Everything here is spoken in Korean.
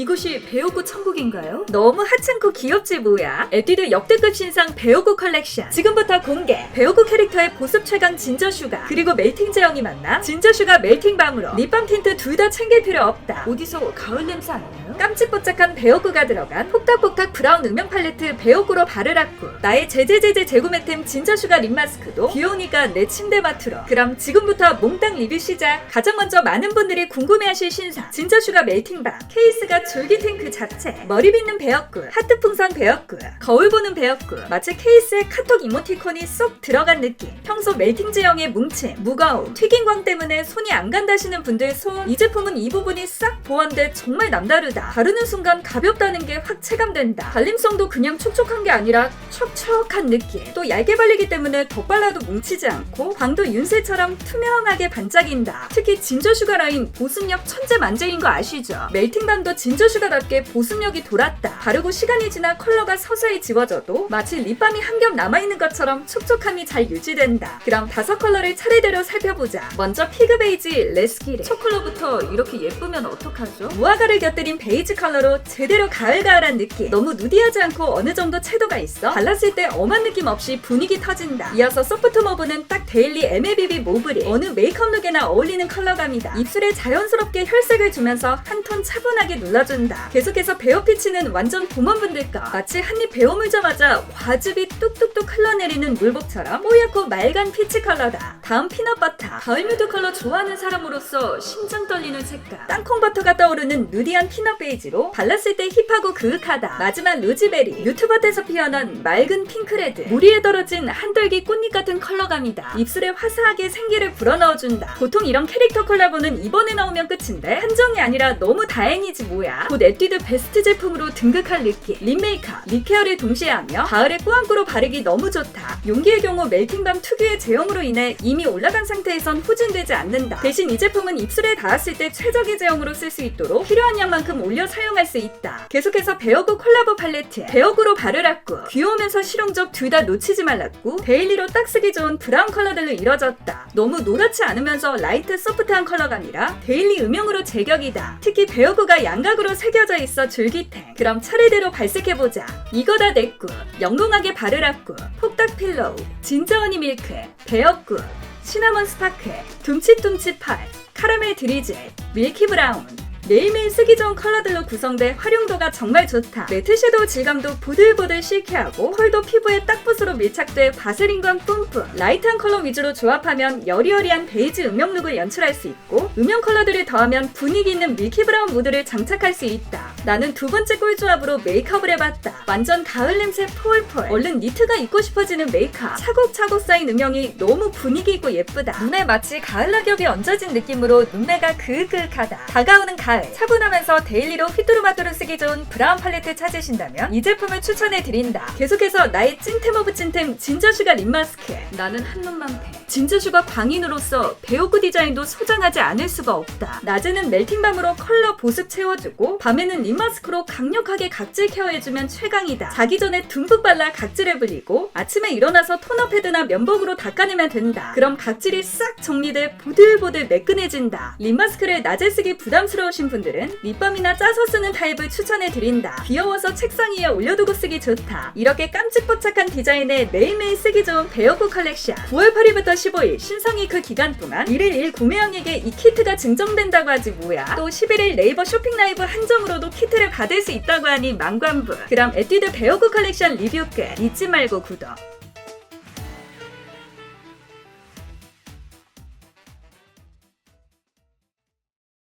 이곳이 배우구 천국인가요? 너무 하찮고 귀엽지 뭐야? 에뛰드 역대급 신상 배우구 컬렉션. 지금부터 공개. 배우구 캐릭터의 보습 최강 진저슈가. 그리고 멜팅 제형이 만나 진저슈가 멜팅 밤으로. 립밤 틴트 둘 다 챙길 필요 없다. 어디서 가을 냄새 안 나요? 깜찍뽀짝한 배우구가 들어간 폭닥폭닥 브라운 음영 팔레트 배우구로 바르라꾸 나의 제제제제 재구매템 진저슈가 립마스크도 귀여우니까 내 침대 맡으러. 그럼 지금부터 몽땅 리뷰 시작. 가장 먼저 많은 분들이 궁금해하실 신상. 진저슈가 멜팅 밤 케이스가 줄기탱 그 자체 머리 빗는 배역구 하트 풍선 배역구 거울 보는 배역구 마치 케이스에 카톡 이모티콘이 쏙 들어간 느낌. 평소 멜팅 제형의 뭉침 무거움 튀김광 때문에 손이 안 간다시는 분들 손 이 제품은 이 부분이 싹 보완돼 정말 남다르다. 바르는 순간 가볍다는 게 확 체감된다. 발림성도 그냥 촉촉한 게 아니라 촉촉한 느낌. 또 얇게 발리기 때문에 덧발라도 뭉치지 않고 광도 윤세처럼 투명하게 반짝인다. 특히 진저 슈가 라인 보습력 천재 만재인 거 아시죠? 멜팅밤도 진 저슈가답게 보습력이 돌았다. 바르고 시간이 지나 컬러가 서서히 지워져도 마치 립밤이 한 겹 남아있는 것처럼 촉촉함이 잘 유지된다. 그럼 다섯 컬러를 차례대로 살펴보자. 먼저 피그 베이지 레스키레 첫 컬러부터 이렇게 예쁘면 어떡하죠? 무화과를 곁들인 베이지 컬러로 제대로 가을가을한 느낌. 너무 누디하지 않고 어느 정도 채도가 있어 발랐을 때 엄한 느낌 없이 분위기 터진다. 이어서 소프트 모브는 딱 데일리 MLBB 모브리. 어느 메이크업 룩에나 어울리는 컬러감이다. 입술에 자연스럽게 혈색을 주면서 한 톤 차분하게 눌러 준다. 계속해서 베어 피치는 완전 봄원분들까? 마치 한입 베어 물자마자 과즙이 뚝뚝뚝 흘러내리는 물복처럼 뽀얗고 맑은 피치 컬러다. 다음 피넛버터. 가을 뮤드 컬러 좋아하는 사람으로서 심장 떨리는 색깔 땅콩버터가 떠오르는 누디한 피넛 베이지로 발랐을 때 힙하고 그윽하다. 마지막 루즈베리. 뮤트밭에서 피어난 맑은 핑크레드. 물 위에 떨어진 한떨기 꽃잎 같은 컬러감이다. 입술에 화사하게 생기를 불어넣어준다. 보통 이런 캐릭터 콜라보는 이번에 나오면 끝인데 한정이 아니라 너무 다행이지 뭐 야. 곧 에뛰드 베스트 제품으로 등극할 느낌 립 메이크업 립 케어를 동시에 하며 가을에 꾸안꾸로 바르기 너무 좋다. 용기의 경우 멜팅밤 특유의 제형으로 인해 이미 올라간 상태에선 후진되지 않는다. 대신 이 제품은 입술에 닿았을 때 최적의 제형으로 쓸 수 있도록 필요한 양만큼 올려 사용할 수 있다. 계속해서 베어구 콜라보 팔레트 베어구로 바르라꾸. 귀여우면서 실용적 둘 다 놓치지 말랐고 데일리로 딱 쓰기 좋은 브라운 컬러들로 이뤄졌다. 너무 노랗지 않으면서 라이트 소프트한 컬러감이라 데일리 음영으로 제격이다. 특히 베어구가 양각 으로 새겨져 있어 줄기탱. 그럼 차례대로 발색해보자. 이거 다 내꾸 영롱하게 바르라꾸 폭닥 필로우 진저허니 밀크 베어구 시나몬 스파클 둠칫둠칫 펄 카라멜 드리즐 밀키 브라운 매일매일 쓰기 좋은 컬러들로 구성돼 활용도가 정말 좋다. 매트 섀도우 질감도 보들보들 실키하고 펄도 피부에 딱 붓으로 밀착돼 바세린감 뿜뿜. 라이트한 컬러 위주로 조합하면 여리여리한 베이지 음영 룩을 연출할 수 있고 음영 컬러들을 더하면 분위기 있는 밀키 브라운 무드를 장착할 수 있다. 나는 두 번째 꿀조합으로 메이크업을 해봤다. 완전 가을 냄새 폴폴. 얼른 니트가 입고 싶어지는 메이크업. 차곡차곡 쌓인 음영이 너무 분위기 있고 예쁘다. 눈에 마치 가을 낙엽이 얹어진 느낌으로 눈매가 그윽그윽하다. 다가오는 가을. 차분하면서 데일리로 휘뚜루마뚜루 쓰기 좋은 브라운 팔레트 찾으신다면 이 제품을 추천해 드린다. 계속해서 나의 찐템 오브 찐템 진저슈가 립 마스크. 나는 한눈만 패. 진저슈가 광인으로서 배우구 디자인도 소장하지 않을 수가 없다. 낮에는 멜팅밤으로 컬러 보습 채워주고 밤에는 립 마스크로 강력하게 각질 케어해주면 최강이다. 자기 전에 듬뿍 발라 각질을 불리고 아침에 일어나서 토너 패드나 면봉으로 닦아내면 된다. 그럼 각질이 싹 정리돼 보들보들 매끈해진다. 립 마스크를 낮에 쓰기 부담스러우신 분들은 립밤이나 짜서 쓰는 타입을 추천해 드린다. 귀여워서 책상 위에 올려두고 쓰기 좋다. 이렇게 깜찍뽀짝한 디자인의 매일매일 쓰기 좋은 베어구 컬렉션. 9월 8일부터 15일 신성위크 기간 동안 1일 1 구매형에게 이 키트가 증정된다고 하지 뭐야. 또 11일 네이버 쇼핑 라이브 한정으로도 키트 를 받을 수 있다고 하니 망관부. 그럼 에뛰드 베어구 컬렉션 리뷰 끝. 잊지 말고 구독.